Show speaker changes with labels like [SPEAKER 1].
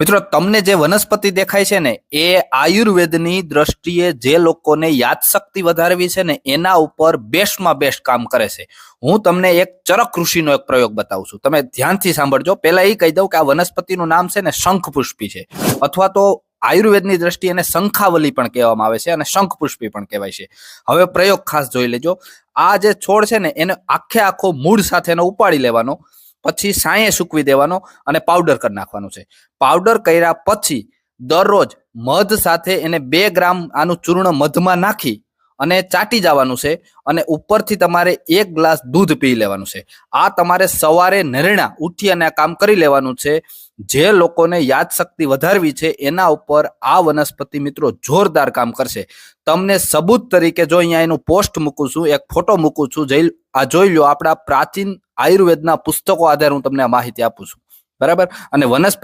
[SPEAKER 1] મિત્રો, તમને જે વનસ્પતિ દેખાય છે ને, એ આયુર્વેદની દ્રષ્ટિએ જે લોકોને યાદશક્તિ વધારવી છે ને, એના ઉપર બેસ્ટમાં બેસ્ટ કામ કરે છે. હું તમને એક ચરક ઋષિનો એક પ્રયોગ બતાવું છું. તમે ધ્યાનથી સાંભળજો. પહેલા એ કહી દઉં કે આ વનસ્પતિનું નામ છે ને શંખ પુષ્પી છે. અથવા તો આયુર્વેદની દ્રષ્ટિએ એને શંખાવલી પણ કહેવામાં આવે છે અને શંખ પુષ્પી પણ કહેવાય છે. હવે પ્રયોગ ખાસ જોઈ લેજો. આ જે છોડ છે ને, એને આખે આખો મૂળ સાથે ઉપાડી લેવાનો. પછી સાંયે સૂકવી દેવાનો અને પાવડર કરી નાખવાનો છે. પાવડર કર્યા પછી દરરોજ મધ સાથે એને બે ગ્રામ આનું ચૂર્ણ મધમાં નાખી અને ચાટી જવાનું છે અને ઉપરથી તમારે એક ગ્લાસ દૂધ પી લેવાનું છે. આ તમારે સવારે નરણા ઉઠી અને આ કામ કરી લેવાનું છે. જે લોકોને યાદશક્તિ વધારવી છે એના ઉપર આ વનસ્પતિ મિત્રો જોરદાર કામ કરશે. તમને સબૂત તરીકે જો અહીંયા એનું પોસ્ટ મૂકું છું, એક ફોટો મૂકું છું, જઈ આ જોઈ લો આપણા પ્રાચીન આયુર્વેદના પુસ્તકો આધારે હું તમને આ માહિતી આપું છું. બરાબર? અને વનસ્પતિ